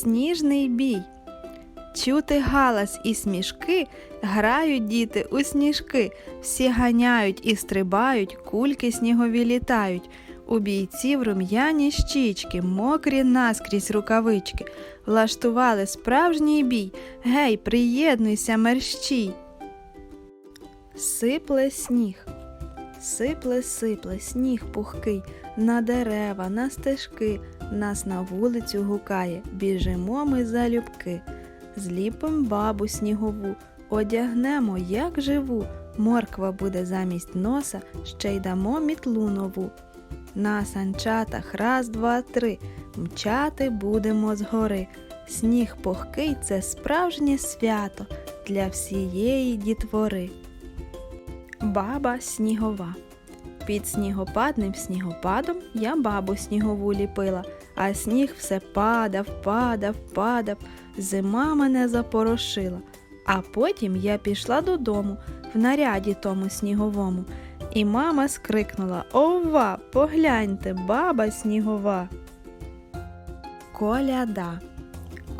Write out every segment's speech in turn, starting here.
Сніжний бій. Чути галас і смішки, грають діти у сніжки, всі ганяють і стрибають, кульки снігові літають. У бійців рум'яні щічки, мокрі наскрізь рукавички, влаштували справжній бій. Гей, приєднуйся, мерщій. Сипле сніг. Сипле, сипле, сніг пухкий, на дерева, на стежки, нас на вулицю гукає, біжимо ми залюбки. Зліпим бабу снігову, одягнемо, як живу, морква буде замість носа, ще й дамо мітлу нову. На санчатах раз, два, три, мчати будемо згори. Сніг пухкий це справжнє свято для всієї дітвори. Баба снігова. Під снігопадним снігопадом я бабу снігову ліпила, а сніг все падав, падав, падав, зима мене запорошила. А потім я пішла додому в наряді тому сніговому, і мама скрикнула Ова, погляньте, баба снігова. Коляда.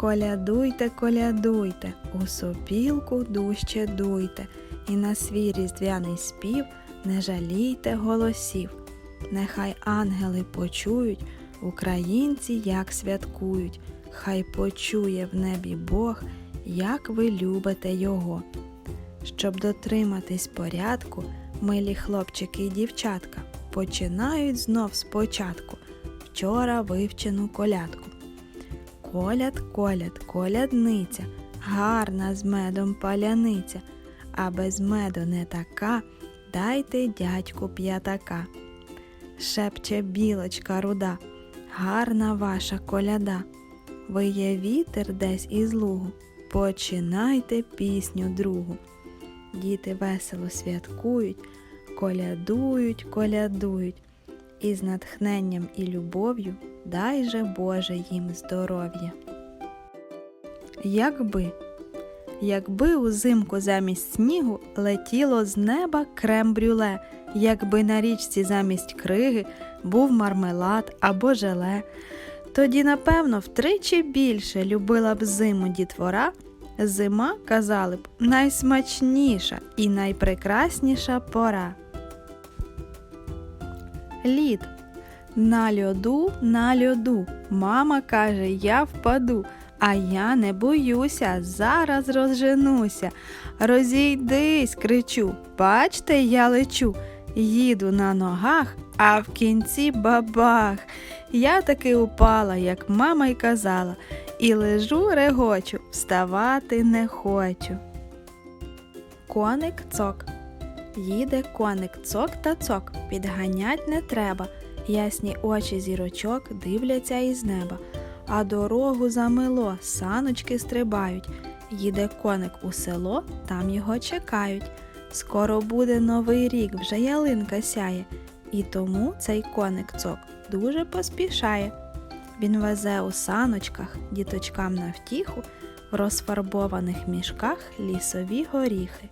Колядуйте, колядуйте, у сопілку дужче дуйте, і на свій різдвяний спів не жалійте голосів. Нехай ангели почують, українці як святкують, хай почує в небі Бог, як ви любите його. Щоб дотриматись порядку, милі хлопчики і дівчатка починають знов спочатку вчора вивчену колядку. Коляд, коляд, колядниця, гарна з медом паляниця, а без меду не така, дайте дядьку п'ятака. Шепче білочка руда, гарна ваша коляда. Ви є вітер десь із лугу, починайте пісню другу. Діти весело святкують, колядують, колядують, і з натхненням і любов'ю дай же Боже їм здоров'я. Якби, якби узимку замість снігу летіло з неба крем-брюле, якби на річці замість криги був мармелад або желе, тоді, напевно, втричі більше любила б зиму дітвора. Зима, казали б, найсмачніша і найпрекрасніша пора. Лід. На льоду, на льоду. Мама каже, я впаду, а я не боюся, зараз розженуся. Розійдись, кричу, бачте, я лечу. Їду на ногах, а в кінці бабах. Я таки упала, як мама й казала, і лежу регочу, вставати не хочу. Коник цок. Їде коник цок та цок, підганять не треба. Ясні очі зірочок дивляться із неба, а дорогу замило, саночки стрибають. Їде коник у село, там його чекають. Скоро буде новий рік, вже ялинка сяє, і тому цей коник цок дуже поспішає. Він везе у саночках діточкам на втіху в розфарбованих мішках лісові горіхи.